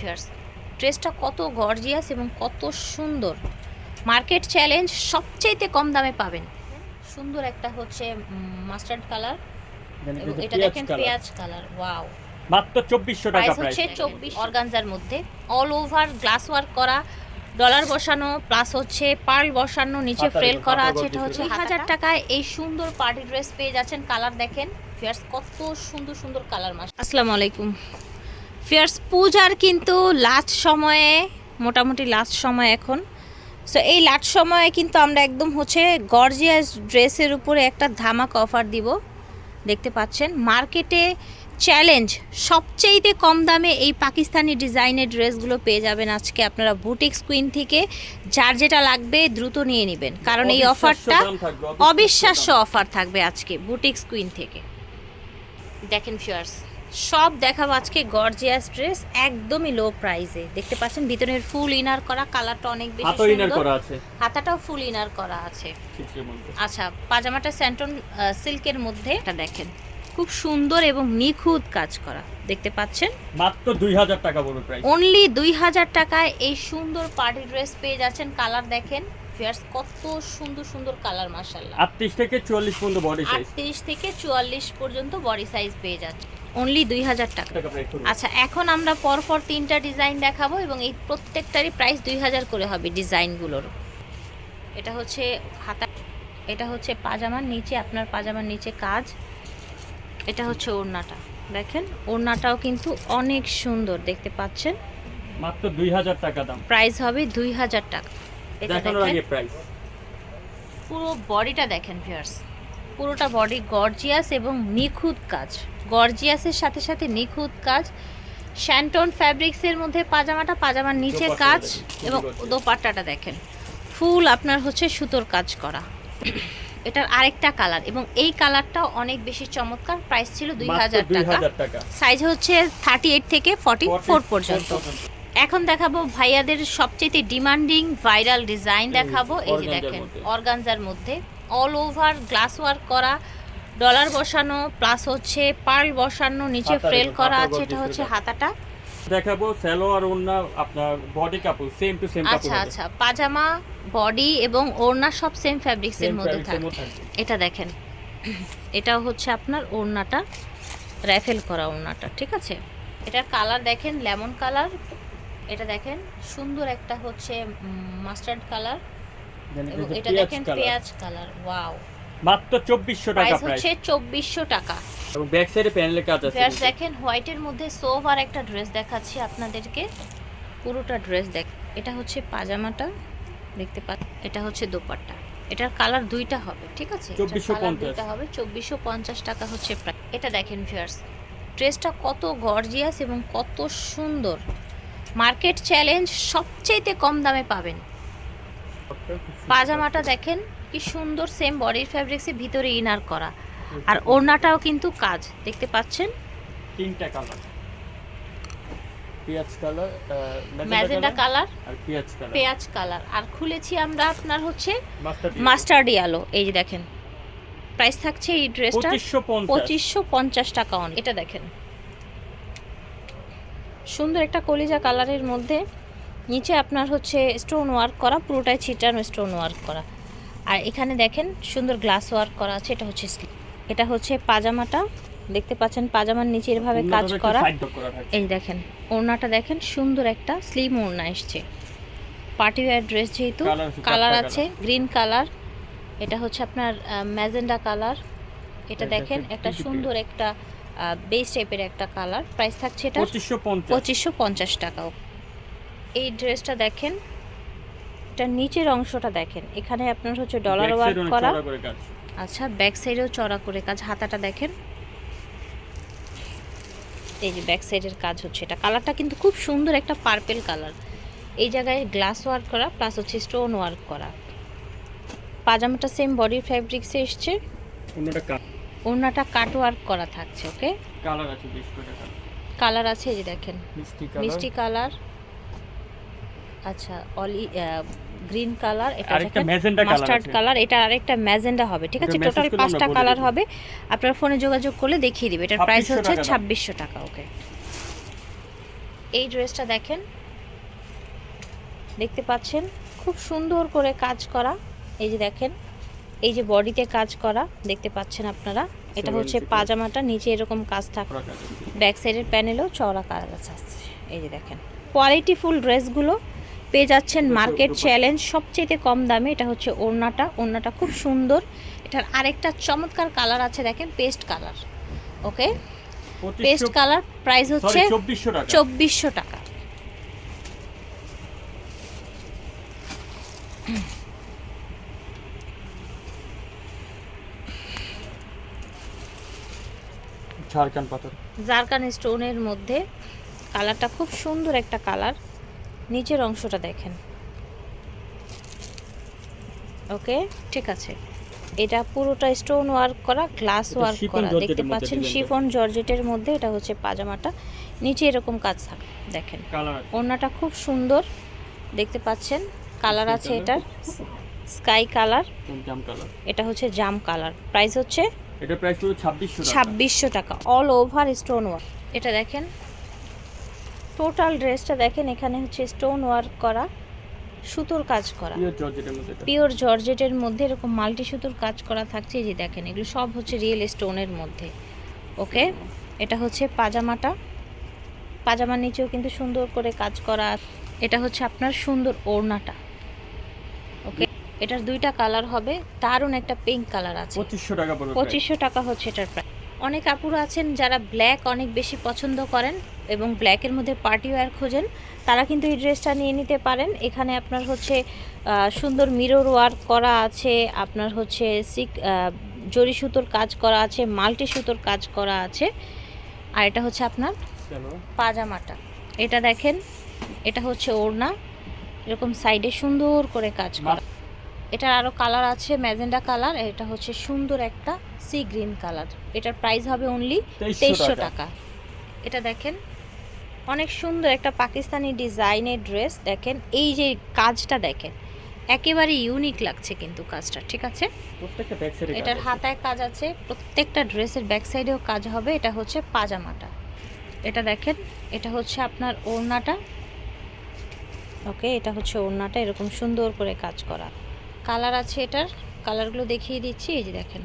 Fierce ড্রেসটা কত gorgeous এবং কত সুন্দর। মার্কেট চ্যালেঞ্জ সবচাইতে কম দামে পাবেন। সুন্দর একটা হচ্ছে মাস্টার্ড কালার এটা দেখেন পেঁয়াজ কালার ওয়াও মাত্র চব্বিশশো টাকা প্রাইস হচ্ছে চব্বিশ অর্গানজার মধ্যে। অল ওভার গ্লাস ওয়ার্ক করা ডলার বসানো প্লাস হচ্ছে পার্ল বসানো নিচে ফ্রেল করা আছে এটা হচ্ছে। হাজার টাকায়। এই সুন্দর পার্টি ড্রেস পেয়ে যাচ্ছেন কালার দেখেন। ফিয়ার্স কত সুন্দর সুন্দর কালার মাস আসসালামু আলাইকুম। ফিয়ার্স পূজার কিন্তু লাস্ট সময়ে মোটামুটি লাস্ট সময় এখন। সো এই লাস্ট সময়ে কিন্তু আমরা একদম হচ্ছে গর্জিয়াস ড্রেসের উপরে একটা ধামাক অফার দিব। দেখতে পাচ্ছেন মার্কেটে চ্যালেঞ্জ সবচেয়েতে কম দামে এই পাকিস্তানি ডিজাইনের ড্রেসগুলো পেয়ে যাবেন আজকে আপনারা বুটিক্স কুইন থেকে। যার যেটা লাগবে দ্রুত নিয়ে নেবেন কারণ এই অফারটা অবিশ্বাস্য অফার থাকবে আজকে বুটিক্স কুইন থেকে। দেখেন ফিয়ার্স সব দেখাবো আজকে গর্জিয়াস ড্রেস একদমই লো প্রাইসে দেখতে পাচ্ছেন ভিতরের ফুল ইনার করা কালারটা অনেক বেশি হাতও ইনার সুন্দর। করা আছে। হাতাটাও ফুল ইনার করা আছে। আচ্ছা পাজামাটা স্যান্টন সিল্কের মধ্যে। এটা দেখেন। খুব সুন্দর এবং নিখুঁত কাজ করা। দেখতে পাচ্ছেন? মাত্র দুই হাজার টাকা বড় প্রাইস অনলি দুই হাজার টাকায় এই সুন্দর পার্টি ড্রেস পেয়ে যাচ্ছেন। কালার দেখেন ফিয়ার্স কত সুন্দর সুন্দর কালার মাসাল্লাহ আটত্রিশ থেকে চুয়াল্লিশ পর্যন্ত বডি সাইজ আটত্রিশ থেকে চুয়াল্লিশ পর্যন্ত বডি সাইজ পেয়ে যাচ্ছে অনলি দুই হাজার টাকা। আচ্ছা এখন আমরা পরপর তিনটা ডিজাইন দেখাবো এবং এই প্রত্যেকটারই প্রাইস দুই হাজার করে হবে ডিজাইনগুলোর এটা হচ্ছে হাতা এটা হচ্ছে পাজামার নিচে আপনার পাজামার নিচে কাজ। এটা হচ্ছে ওড়নাটা। দেখেন ওড়নাটাও কিন্তু অনেক সুন্দর দেখতে পাচ্ছেন? মাত্র দুই হাজার টাকা দাম। প্রাইস হবে দুই হাজার টাকা। এটা দেখেন। পুরো বডিটা দেখেন ভিউয়ার্স পুরোটা বডি গর্জিয়াস এবং নিখুঁত কাজ। গর্জিয়াসের সাথে সাথে নিখুঁত কাজ। শ্যান্টন ফ্যাব্রিক্সের মধ্যে পাজামাটা পাজামার নিচে কাজ এবং দোপাট্টাটা দেখেন। ফুল আপনার হচ্ছে সুতোর কাজ করা। এটার আরেকটা কালার এবং এই কালারটাও অনেক বেশি চমৎকার। প্রাইস ছিল দুই হাজার টাকা। সাইজ হচ্ছে থার্টি এইট থেকে ফর্টি ফোর পর্যন্ত। এখন দেখাবো ভাইয়াদের সবচেয়ে ডিমান্ডিং ভাইরাল ডিজাইন দেখাবো। এই যে দেখেন অর্গানজার মধ্যে। অল ওভার গ্লাস ওয়ার্ক করা ডলার বসানো প্লাস হচ্ছে পার্ল বসানো নিচে ফ্রেল করা আছে এটা হচ্ছে হাতাটা। দেখাবো স্যালো আর ওন্না আপনার বডি কাপড় সেম টু সেম আচ্ছা আচ্ছা পাজামা বডি এবং ওড়না সব সেম ফ্যাব্রিক্সের মধ্যে থাকবে এটা দেখেন। এটাও হচ্ছে আপনার ওড়নাটা র্যাফেল করা ওড়নাটা ঠিক আছে? এটার কালার দেখেন লেমন কালার এটা দেখেন সুন্দর একটা হচ্ছে মাস্টার্ড কালার এটা দেখেন পেঁয়াজ কালার ওয়াও মাত্র চব্বিশশো টাকা প্রাইস হচ্ছে চব্বিশশো টাকা। এবং ব্যাক সাইডে প্যানেলের কাজ আছে ফেয়ার্স দেখেন হোয়াইটের মধ্যে সোভ আর একটা ড্রেস দেখাচ্ছি আপনাদেরকে। পুরোটা ড্রেস দেখ এটা হচ্ছে পাজামাটা দেখতে পা এটা হচ্ছে দোপাট্টা। এটার কালার দুইটা হবে ঠিক আছে? এটার 2450 colour দুইটা হবে চব্বিশশো পঞ্চাশ টাকা হচ্ছে প্রায় এটা দেখেন ফিয়ার্স ড্রেসটা কত গর্জিয়াস এবং কত সুন্দর। মার্কেট চ্যালেঞ্জ সবচেয়েতে কম দামে পাবেন। পাজামাটা দেখেন কি সুন্দর সেম বডির ফ্যাব্রিক্সে ভিতরে ইনার করা। আর ওড়নাটাও কিন্তু কাজ দেখতে পাচ্ছেন? তিনটা কালার পেঁয়াজ কালার ম্যাজেন্টা কালার আর পেঁয়াজ কালার পেঁয়াজ কালার আর খুলেছি আমরা আপনার হচ্ছে মাস্টার্ড ইয়ালো এই যে দেখেন। প্রাইস থাকছে এই ড্রেসটা পঁচিশশো পঞ্চাশ। টাকা অন এটা দেখেন। সুন্দর একটা কলিজা কালারের মধ্যে নিচে আপনার হচ্ছে স্টোন ওয়ার্ক করা পুরোটাই ছিটানো স্টোন ওয়ার্ক করা। আর এখানে দেখেন সুন্দর গ্লাস ওয়ার্ক করা আছে এটা হচ্ছে এটা হচ্ছে পাজামাটা দেখতে পাচ্ছেন পাজামার নিচে এভাবে কাজ করা। এই দেখেন ওড়নাটা দেখেন সুন্দর একটা স্লিম ওড়না এসছে। পার্টি ওয়্যার ড্রেস যেহেতু কালার আছে গ্রিন কালার এটা হচ্ছে আপনার ম্যাজেন্ডা কালার এটা দেখেন একটা সুন্দর একটা বেস টাইপের একটা কালার প্রাইস থাকছে এটা পঁচিশশো পঞ্চাশ। টাকা এই ড্রেসটা দেখেন এটা নিচের অংশটা দেখেন এখানে আপনার হচ্ছে ডলার ওয়ার্ক করা। আচ্ছা ব্যাক সাইডেও চড়া করে কাজ হাতাটা দেখেন। এই যে ব্যাক সাইডের কাজ হচ্ছে এটা। কালারটা কিন্তু খুব সুন্দর একটা পার্পেল কালার এই জায়গায় গ্লাস ওয়ার্ক করা প্লাস হচ্ছে স্টোন ওয়ার্ক করা। পাজামাটা সেম বডি ফ্যাব্রিক্সে এসছে। ওড়নাটা কাট ওয়ার্ক করা থাকছে ওকে কালার আছে। কালার আছে এই যে দেখেন। মিষ্টি কালার। কালার আচ্ছা অলি গ্রিন কালার এটা আরেকটা magenta মাস্টার্ড কালার এটা আরেকটা ম্যাজেন্ডা হবে ঠিক আছে? টোটাল পাঁচটা কালার হবে। আপনার ফোনে যোগাযোগ করলে দেখিয়ে দিবে। এটার প্রাইস হচ্ছে ছাব্বিশশো টাকা ওকে এই ড্রেসটা দেখেন দেখতে পাচ্ছেন? খুব সুন্দর করে কাজ করা। এই যে দেখেন এই যে বডিতে কাজ করা দেখতে পাচ্ছেন আপনারা? এটা হচ্ছে পাজামাটা নিচে এরকম কাজ থাকে। ব্যাক সাইডের প্যানেলও চওড়া কাজ আছে। এই যে দেখেন কোয়ালিটিফুল ড্রেসগুলো পেয়ে যাচ্ছেন মার্কেট। চ্যালেঞ্জ। সবচেয়ে কম দামে এটা হচ্ছে ওড়নাটা। ওড়নাটা খুব সুন্দর। এটার আরেকটা চমৎকার কালার আছে দেখেন paste colour. Okay? Paste colour price হচ্ছে চব্বিশশো টাকা। চব্বিশশো টাকা। ঝাড়খান পাথর। জারকান স্টোনের মধ্যে কালারটা খুব সুন্দর একটা কালার। নিচের অংশটা দেখেন। ওকে? ঠিক আছে। এটা পুরোটা স্টোন ওয়ার্ক করা গ্লাস ওয়ার্ক করা। দেখতে পাচ্ছেন শিফন জর্জেটের মধ্যে এটা হচ্ছে পাজামাটা। নিচে এরকম কাজ থাকে দেখেন। ওড়নাটা খুব সুন্দর দেখতে পাচ্ছেন। কালার আছে এটার। স্কাই কালার এটা হচ্ছে জাম কালার প্রাইস হচ্ছে এটা প্রাইস পুরো টাকা। ছাব্বিশশো টাকা অল ওভার স্টোন ওয়ার্ক এটা দেখেন টোটাল ড্রেসটা দেখেন এখানে হচ্ছে স্টোন ওয়ার্ক করা সুতোর কাজ করা। পিওর জর্জেটের মধ্যে এরকম মাল্টি সুতোর কাজ করা থাকছে এই যে দেখেন এগুলো সব হচ্ছে রিয়েল স্টোনের মধ্যে। ওকে এটা হচ্ছে পাজামাটা। পাজামার নিচেও কিন্তু সুন্দর করে কাজ করা। এটা হচ্ছে আপনার সুন্দর ওড়নাটা। ওকে এটার দুইটা কালার হবে দারুণ একটা পিঙ্ক কালার আছে। পঁচিশশো টাকা পঁচিশশো টাকা হচ্ছে এটার প্রাইস অনেক আপুরা আছেন যারা ব্ল্যাক অনেক বেশি পছন্দ করেন এবং ব্ল্যাকের মধ্যে পার্টি ওয়্যার খোঁজেন। তারা কিন্তু এই ড্রেসটা নিয়ে নিতে পারেন। এখানে আপনার হচ্ছে সুন্দর মিরর ওয়ার্ক করা আছে আপনার হচ্ছে সিক জরি সুতোর কাজ করা আছে মাল্টি সুতোর কাজ করা আছে। আর এটা হচ্ছে আপনার পাজামাটা। এটা দেখেন এটা হচ্ছে ওড়না। এরকম সাইডে সুন্দর করে কাজ করা। এটার আরও কালার আছে ম্যাজেন্ডা কালার এটা হচ্ছে সুন্দর একটা সি গ্রিন কালার। এটার প্রাইস হবে অনলি তেইশশো টাকা। এটা দেখেন অনেক সুন্দর একটা পাকিস্তানি ডিজাইনের ড্রেস দেখেন এই যে কাজটা দেখেন একেবারে ইউনিক লাগছে কিন্তু কাজটা ঠিক আছে? এটার হাতায় কাজ আছে প্রত্যেকটা ড্রেসের ব্যাক সাইডেও কাজ হবে। এটা হচ্ছে পাজামাটা। এটা দেখেন এটা হচ্ছে আপনার ওড়নাটা। ওকে এটা হচ্ছে ওড়নাটা এরকম সুন্দর করে কাজ করা। কালার আছে এটার। কালারগুলো দেখিয়ে দিচ্ছি এই যে দেখেন।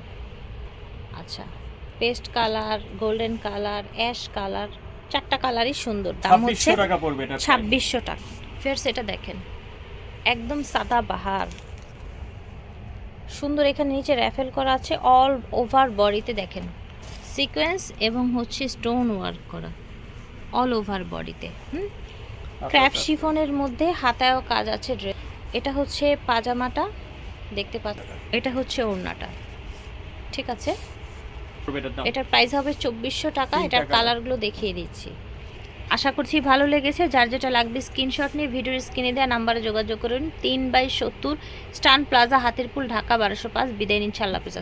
আচ্ছা paste colour golden colour ash colour চারটা কালারই সুন্দর। দাম হচ্ছে ছাব্বিশশো টাকা পড়বে এটা। ছাব্বিশশো টাকা। ফের সেটা দেখেন একদম সাদা বাহার। সুন্দর এখানে নিচে র্যাফেল করা আছে অল ওভার বডিতে দেখেন। সিকোয়েন্স এবং হচ্ছে স্টোন ওয়ার্ক করা অল ওভার বডিতে হুম? ক্র্যাপ শিফনের মধ্যে হাতায়ও কাজ আছে ড্রেস এটা হচ্ছে পাজামাটা দেখতে পাচ্ছ এটা হচ্ছে ওড়নাটা। ঠিক আছে? এটার প্রাইস হবে চব্বিশশো টাকা এটার কালার কালারগুলো দেখিয়ে দিচ্ছি। আশা করছি ভালো লেগেছে যার যেটা লাগবে স্ক্রিনশট নিয়ে ভিডিওর স্ক্রিনে দেওয়া নাম্বারে যোগাযোগ করুন। তিন বাই সত্তর স্টান প্লাজা হাতিরপুল ঢাকা বারোশো পাঁচ। বিদায় নিন আল্লাহ হাফিজ